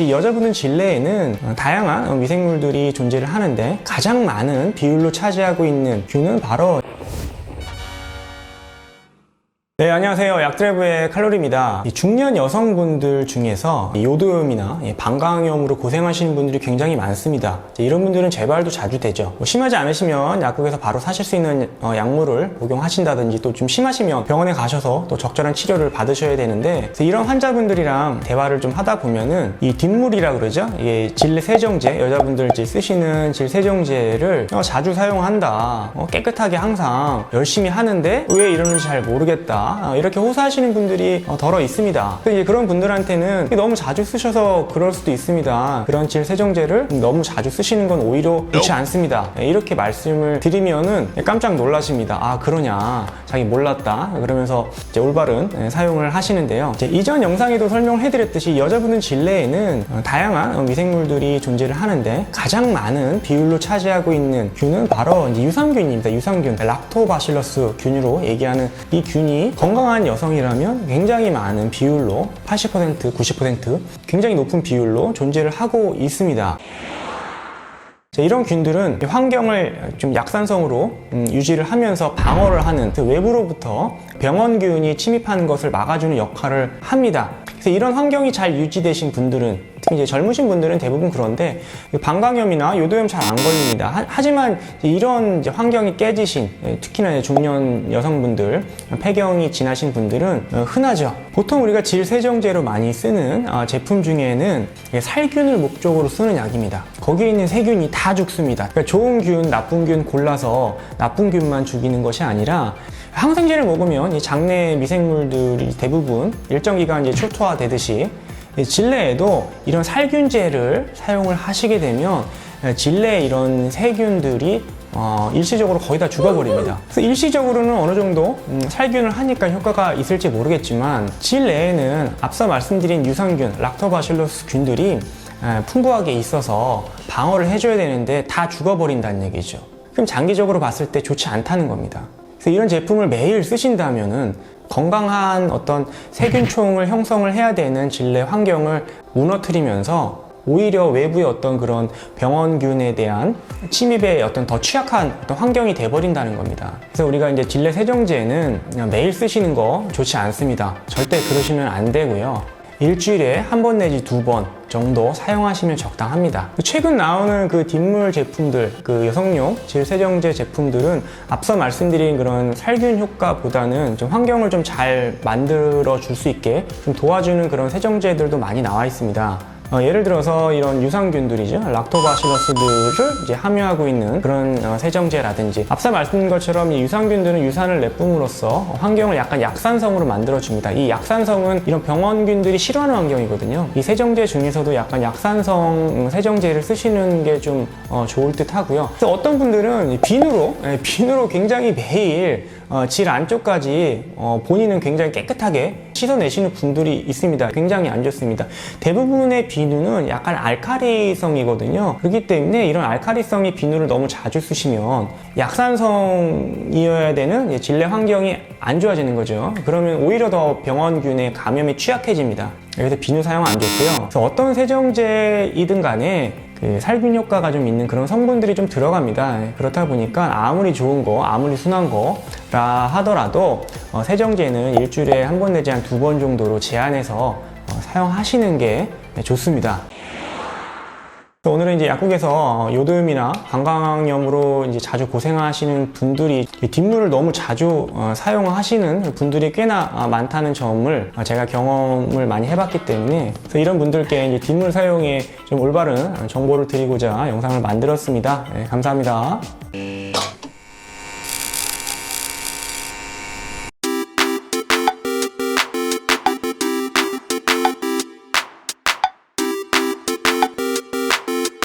이 여자분은 어, 다양한 어, 미생물들이 존재를 하는데 가장 많은 비율로 차지하고 있는 균은 바로 네, 안녕하세요. 약드래브의 칼로리입니다. 이 중년 여성분들 중에서 이 요도염이나 이 방광염으로 고생하시는 분들이 굉장히 많습니다. 이런 분들은 재발도 자주 되죠. 뭐 심하지 않으시면 약국에서 바로 사실 수 있는 어, 약물을 복용하신다든지 또 좀 심하시면 병원에 가셔서 또 적절한 치료를 받으셔야 되는데 이런 환자분들이랑 대화를 좀 하다 보면은 이 뒷물이라 그러죠. 이게 질 세정제 여자분들 쓰시는 질 세정제를 어, 자주 사용한다. 어, 깨끗하게 항상 열심히 하는데 왜 이러는지 잘 모르겠다. 아, 이렇게 호소하시는 분들이 어, 덜어 있습니다. 이제 그런 분들한테는 너무 자주 쓰셔서 그럴 수도 있습니다. 그런 질 세정제를 너무 자주 쓰시는 건 오히려 좋지 않습니다. 네, 이렇게 말씀을 드리면은 깜짝 놀라십니다. 아 그러냐? 자기 몰랐다. 그러면서 이제 올바른 네, 사용을 하시는데요. 이전 영상에도 설명을 해드렸듯이 여자분은 질내에는 어, 다양한 어, 미생물들이 존재를 하는데 가장 많은 비율로 차지하고 있는 균은 바로 유산균입니다. 유산균, 락토바실러스 균으로 얘기하는 이 균이 건강한 여성이라면 굉장히 많은 비율로 80%, 90% 굉장히 높은 비율로 존재를 하고 있습니다. 자, 이런 균들은 환경을 좀 약산성으로 음, 유지를 하면서 방어를 하는 그 외부로부터 병원균이 침입하는 것을 막아주는 역할을 합니다. 그래서 이런 환경이 잘 유지되신 분들은 이제 젊으신 분들은 대부분 그런데 이 방광염이나 요도염 잘 안 걸립니다. 하, 지만 이런 환경이 깨지신 예, 특히나 중년 여성분들 폐경이 지나신 분들은 어, 흔하죠. 보통 우리가 질 세정제로 많이 쓰는 아, 제품 중에는 살균을 목적으로 쓰는 약입니다. 거기에 있는 세균이 다 죽습니다. 그러니까 좋은 균, 나쁜 균 골라서 나쁜 균만 죽이는 것이 아니라 항생제를 먹으면 이 장내 미생물들이 대부분 일정 기간 이제 초토화되듯이 이 질내에도 이런 살균제를 사용을 하시게 되면 질내에 이런 세균들이 어, 일시적으로 거의 다 죽어버립니다. 그래서 일시적으로는 어느 정도 음, 살균을 하니까 효과가 있을지 모르겠지만 질내에는 앞서 말씀드린 유산균, 락토바실로스 균들이 에, 풍부하게 있어서 방어를 해줘야 되는데 다 죽어버린다는 얘기죠. 그럼 장기적으로 봤을 때 좋지 않다는 겁니다. 그래서 이런 제품을 매일 쓰신다면은 건강한 어떤 세균총을 형성을 해야 되는 질내 환경을 무너뜨리면서 오히려 외부의 어떤 그런 병원균에 대한 침입에 어떤 더 취약한 어떤 환경이 돼버린다는 겁니다. 그래서 우리가 이제 질내 세정제는 매일 쓰시는 거 좋지 않습니다. 절대 그러시면 안 되고요. 일주일에 한 번 내지 두 번 정도 사용하시면 적당합니다. 최근 나오는 그 뒷물 제품들, 그 여성용 질 세정제 제품들은 앞서 말씀드린 그런 살균 효과보다는 좀 환경을 좀 잘 만들어 줄 수 있게 좀 도와주는 그런 세정제들도 많이 나와 있습니다. 어, 예를 들어서 이런 유산균들이죠. 락토바실러스들을 이제 함유하고 있는 그런 어, 세정제라든지 앞서 말씀드린 것처럼 이 유산균들은 유산을 내뿜으로써 환경을 약간 약산성으로 만들어줍니다. 이 약산성은 이런 병원균들이 싫어하는 환경이거든요. 이 세정제 중에서도 약간 약산성 음, 세정제를 쓰시는 게좀 좋을 듯 하고요. 그래서 어떤 분들은 이 비누로, 예, 비누로 굉장히 매일 어, 질 안쪽까지 어, 본인은 굉장히 깨끗하게 씻어내시는 분들이 있습니다. 굉장히 안 좋습니다. 대부분의 비누는 약간 알카리성이거든요. 그렇기 때문에 이런 알카리성의 비누를 너무 자주 쓰시면 약산성이어야 되는 질내 환경이 안 좋아지는 거죠. 그러면 오히려 더 병원균의 감염에 취약해집니다. 그래서 비누 사용 안 좋고요. 그래서 어떤 세정제이든 간에 그 살균 효과가 좀 있는 그런 성분들이 좀 들어갑니다. 그렇다 보니까 아무리 좋은 거, 아무리 순한 거라 하더라도 어, 세정제는 일주일에 한 번 내지 한 두 번 정도로 제한해서 어, 사용하시는 게 좋습니다. 오늘은 이제 약국에서 요도염이나 방광염으로 이제 자주 고생하시는 분들이 이 뒷물을 너무 자주 어, 사용하시는 분들이 꽤나 아, 많다는 점을 어, 제가 경험을 많이 해봤기 때문에 이런 분들께 이제 뒷물 사용에 좀 올바른 정보를 드리고자 영상을 만들었습니다. 네, 감사합니다.